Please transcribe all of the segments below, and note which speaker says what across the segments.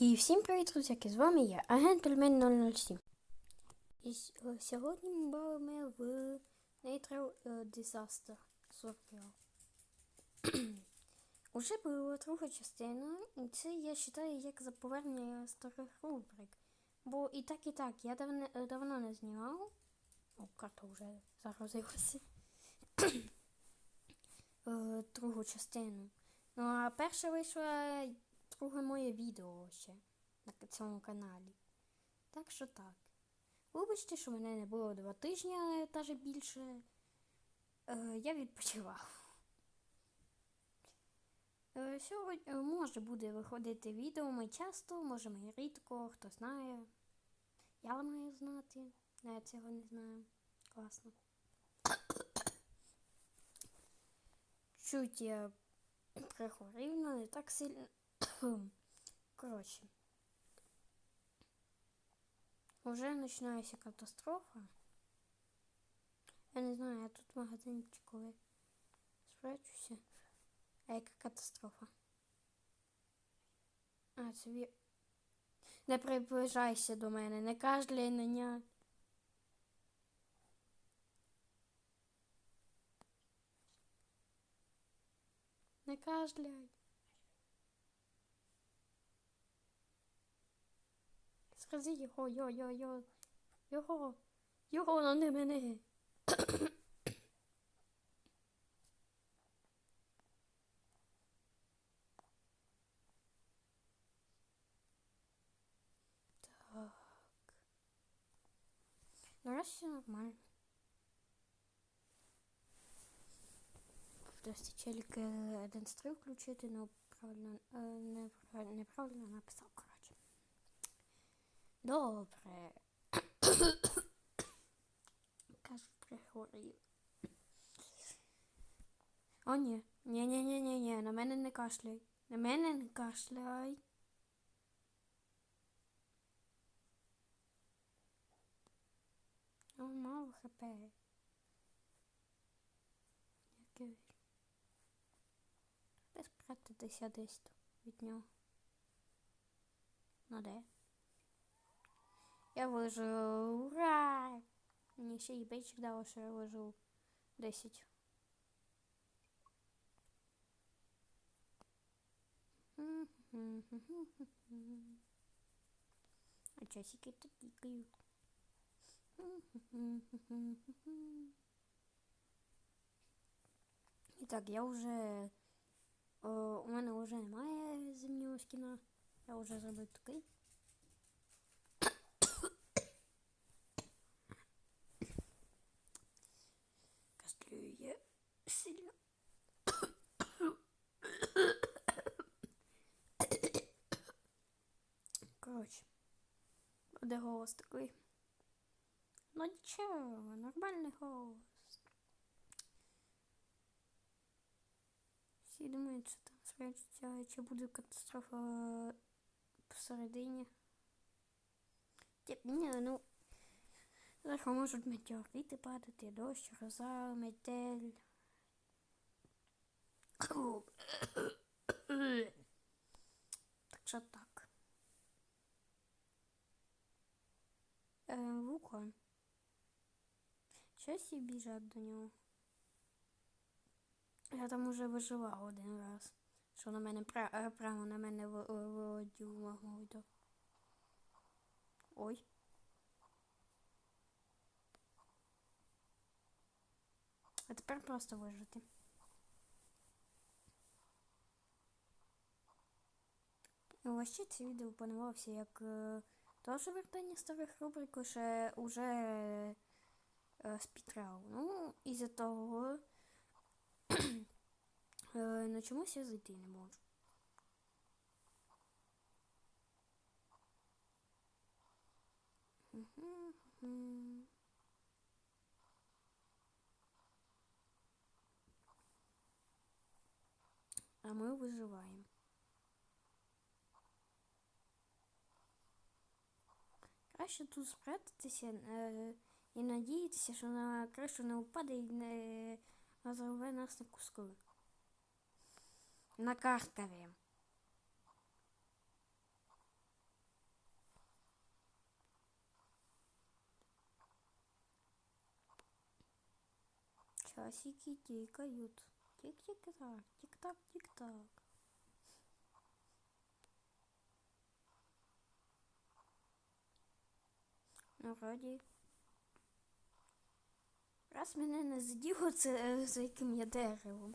Speaker 1: І всім привіт, друзяки! З вами я, агент Пельмень 007. І е, сьогодні ми бавимо в Natural е, Disaster Survival. Уже була друга частина, і це я вважаю як за повернення старих рубрик. Бо і так, і так, я давно, е, давно не знімав. О, карта вже загрузилася. Е, Другу частину. Ну а перша вийшла друге моє відео ще на цьому каналі. Так що так. Вибачте, що мене не було два тижні, але навіть більше. Е, я відпочивав. Е, сьогодні е, може буде виходити відео ми часто, може ми рідко, хто знає. Я маю знати. Я цього не знаю. Класно. Чуть я прихворів, але не так сильно. Коротше. Уже починається катастрофа. Я не знаю, я тут в магазинчику спрячуся. А яка катастрофа? А, це. Не приближайся до мене, не кашляй на ня. Не кашляй. Скажи його, йо, йо, йо. Його. Його, но не мене. Так. Ну, раз все нормально. Просто челік е, один стрим включити, но правильно, неправильно, неправильно написав, коротше. Добре. Кажу, прихворів. О, ні. Ні, ні, ні, ні, ні, на мене не кашляй. На мене не кашляй. О, мало хп. Яке Де спрятатися десь тут від нього? Ну де? Я вижив. Ура! Мені ще і бейчик дало, що я вижив 10. А часики тут тікають. І так, я вже... О, у мене вже немає зимнього скіна. Я вже зробив такий. Сильно. Коротше, буде голос такий. Ну нічого, нормальний голос. Всі думають, що там спрячуться, чи буде катастрофа посередині. Тип, ні, ну. Зверху можуть метеорити падати, дощ, гроза, метель. Так що так. Е, вулкан. Щось і біжать до нього. Я там уже виживав один раз. Що на мене е, прямо на мене ви- ви- Ой. А тепер просто вижити. І ще це відео планувався як е, теж вертання старих рубрик, лише уже е, спітрав. Ну, із-за того е, на чомусь я зайти не можу. А ми виживаємо. краще тут спрятатися е, і надіятися, що на кришу не впаде і не розриве нас на куски. На картові. Часики тикают. Тик-тик-так, тик-так, тик-так. Ну, вроді. Раз мене не заділо, це е, за яким я деревом.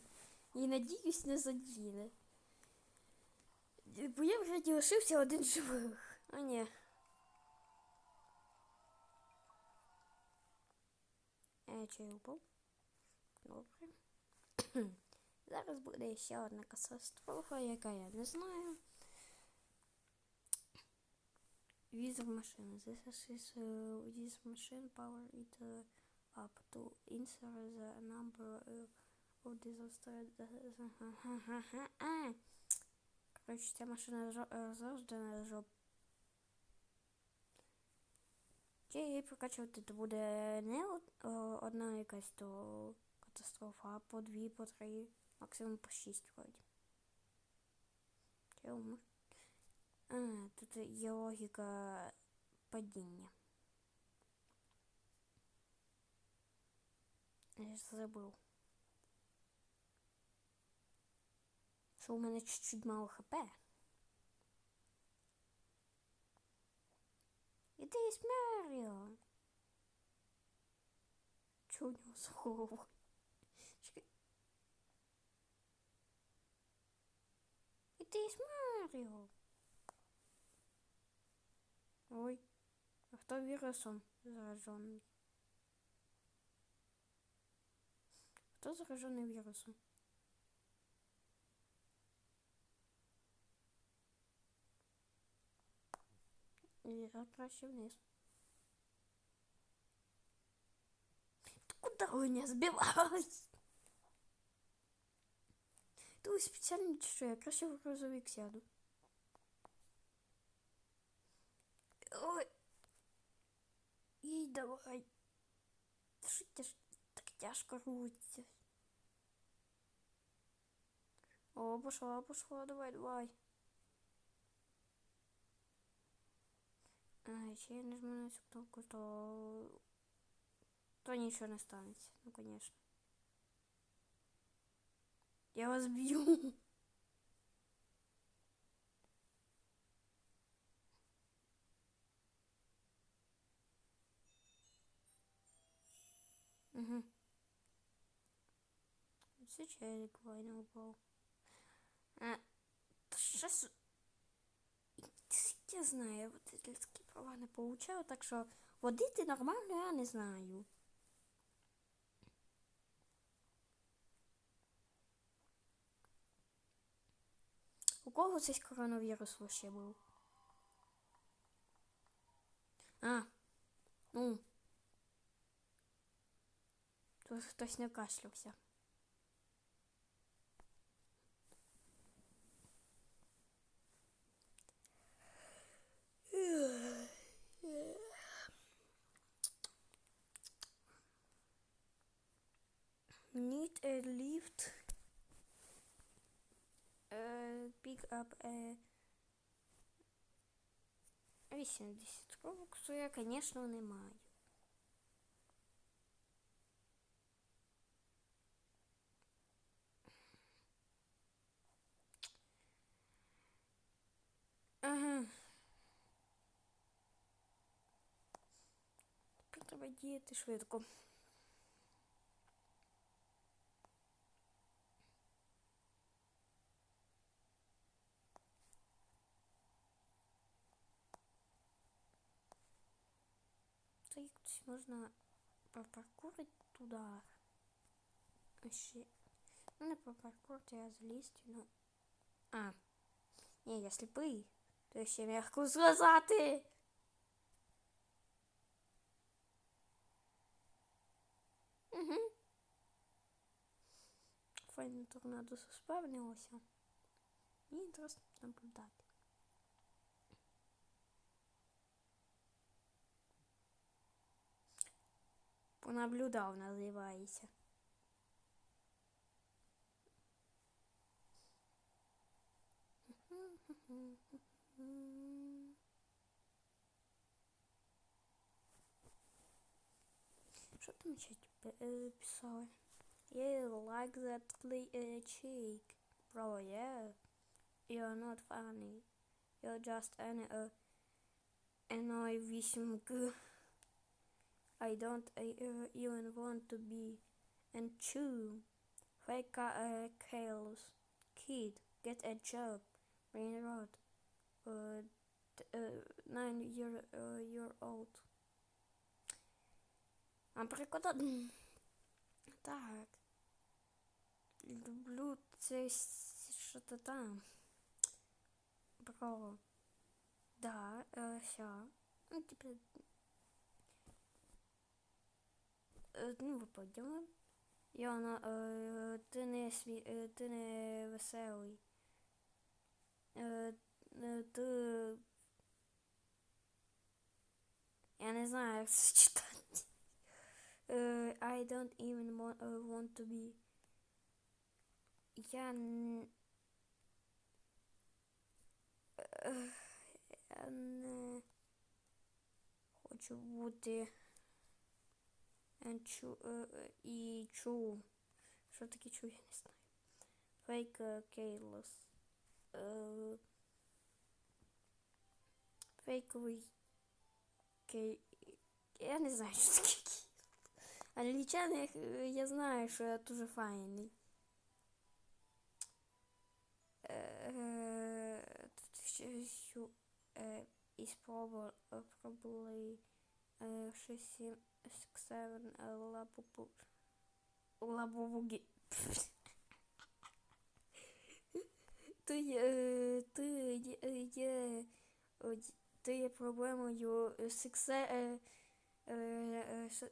Speaker 1: І надіюсь, не заділе. Бо я вроді лишився один живих. А ні. Е, чи упав? Добре. Зараз буде ще одна катастрофа, яка я не знаю. Візор машини. This is uh, this machine power it uh, up to insert the number uh, of disaster. Коротше, ця машина жо- завжди на жоп. Чи її прокачувати, то буде не од- о, одна якась то катастрофа, а по дві, по три, максимум по шість вроді. Ум- А, тут є логіка падіння. Я ж забув. Що у мене чуть-чуть мало хп. Іди Маріо. Чого у нього головою? Чекай. Іди Маріо. Ой, а хто вірусом заражений? Хто заражений вірусом? Я краще вниз. Ты куда вы меня сбивалась? Ти ви спеціально чи що? Я краще в грузовик сяду. Ой. Їй давай. Що тяж... так тяжко рвуться. О, пошла, пошла, давай, давай. А, якщо я нажму на цю кнопку, то... То нічого не станеться, ну, конечно. Я вас б'ю. Угу. Це челик вайна упав. А, та щас... Я знаю, водительські права не получаю, так що водити нормально я не знаю. У кого цей коронавірус вообще був? А, ну. Хтось не кашлявся. Need a lift. Uh, pick up a 80 робоксу я, звісно, не маю. Ага. Тепер треба діяти швидко. Це якось можна пропаркурити туди. А ще. Ну, не пропаркурити, а злізти, ну. А. Ні, я сліпий. То ще м'яко сказати. Угу. Файне торнадо заспавнилося. Мені інтересно наблюдати. Понаблюдав, називається. Що там ще писали? You like that li- uh, cheek, bro? Yeah. You're not funny. You're just an uh, annoy 8G. I don't uh, even want to be and chew. Fake uh, chaos. Kid, get a job. Rain Road. T- uh, nine year, uh, year old. А прикладати. Так. Люблю це що-то там. Бро. Да, е, ща. Ну, типу. Е, ну, ви поділи. Йона, е, ти не сві, е, ти не веселий. Е, е, ти. Я не знаю, як це читати. Е, I don't even want, uh, want to be. Я н... Е, Я не хочу бути е, чу, е, е, і чу. Що таке чу, я не знаю. Fake uh, careless. Е, Фейковий кей... Я не знаю, що таке кей. Англічани, е, я знаю, що я дуже файний. Е, Тут ще е, і спробували пробували 6, 7, 7, лабубу. Лабубуги. Ти ти ти є проблемою сексе,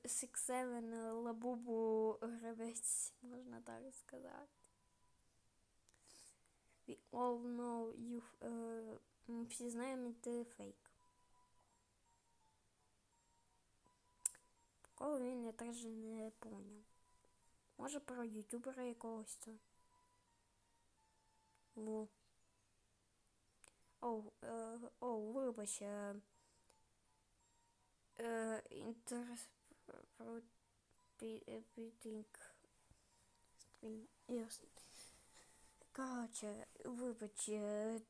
Speaker 1: Six Seven лабубу гравець, можна так сказати. We all know you, е, ми всі знаємо, ти фейк. Кого він я теж не поняв. Може про ютубера якогось то. Во. О, е, о, вибач. Е, е, інтерес. Стрім. Ясно. Короче, вибач. е,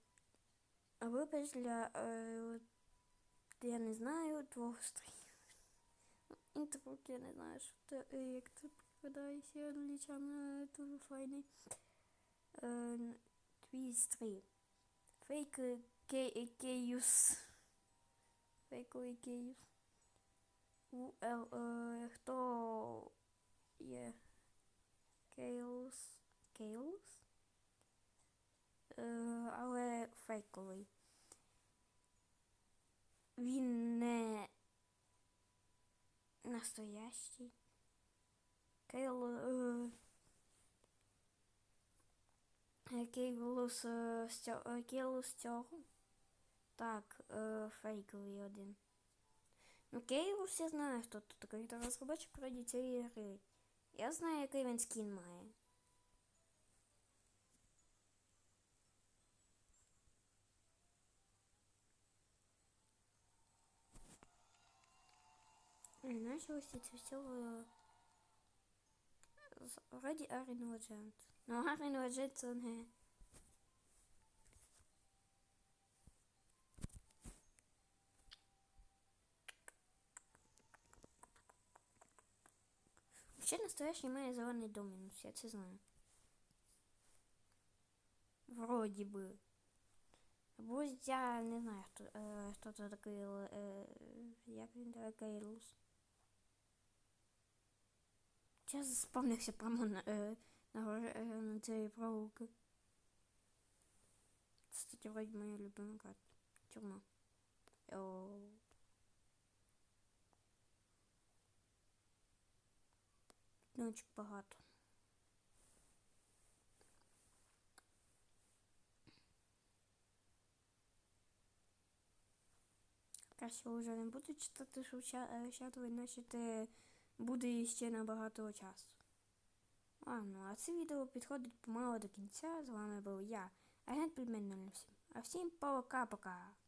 Speaker 1: Вибач для, е, я не знаю, двох стрімів. Інтро, я не знаю, що це, як це прикладається англічана, дуже файний. Е, Твій стрім. Фейк е, кей- кейус. Фейковий кейус. У, ел, е, хто є кейус? Кейус? Е, але фейковий. Він не настоящий. Кейл... Е, Кейлус е, з цього... Так, е, фейковий один. Ну, Кейлус я знаю, хто тут такий. Це розробочик раді цієї гри. Я знаю, який він скін має. І началось це все е, з- раді Арін Legend. Ну, Арін Legend це не... Ще настоящий має зелений домінус, я це знаю. Вроді би. Або я не знаю, хто, е, хто це такий, е, як він такий Кейлус. Я заспавнився прямо на, е, е, на цієї проволоки. Кстати, вроді моя любима карта. Тюрма. О. Ночик багато. Краще вже не буду читати, що чату, іначе те буде ще набагато часу. Ладно, а це відео підходить помало до кінця. З вами був я, агент Підмен 07. А всім пока-пока.